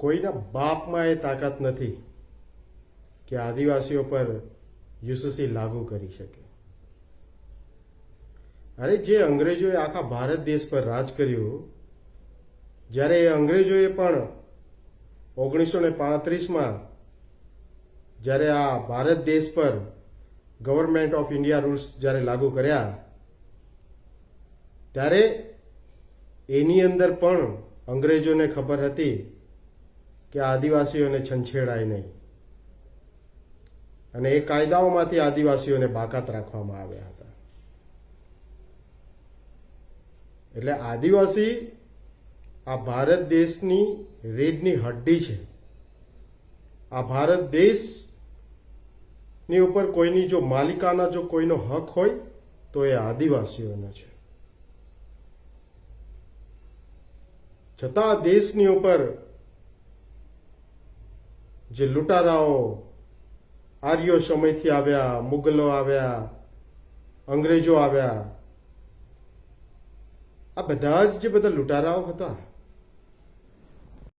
કોઈના બાપમાં એ તાકાત નથી કે આદિવાસીઓ પર યુસુસી લાગુ કરી શકે. અરે જે અંગ્રેજોએ આખા ભારત દેશ પર રાજ કર્યું, જ્યારે એ અંગ્રેજોએ પણ ઓગણીસો ને પાંત્રીસમાં જ્યારે આ ભારત દેશ પર ગવર્મેન્ટ ઓફ ઇન્ડિયા રૂલ્સ જ્યારે લાગુ કર્યા, ત્યારે એની અંદર પણ અંગ્રેજોને ખબર હતી કે આદિવાસીઓને છંછેડાય નહીં. અને એ કાયદાઓમાંથી આદિવાસીઓને બાકાત રાખવામાં આવ્યા હતા. એટલે આદિવાસી આ ભારત દેશની રીઢની હડ્ડી છે. આ ભારત દેશની ઉપર કોઈની જો માલિકાના જો કોઈનો હક હોય, તો એ આદિવાસીઓનો છે. છતાં દેશની ઉપર જે લૂંટારાઓ આર્યો સમયથી આવ્યા, મુગલો આવ્યા, અંગ્રેજો આવ્યા, આ બધા જ જે બધા લૂંટારાઓ હતા.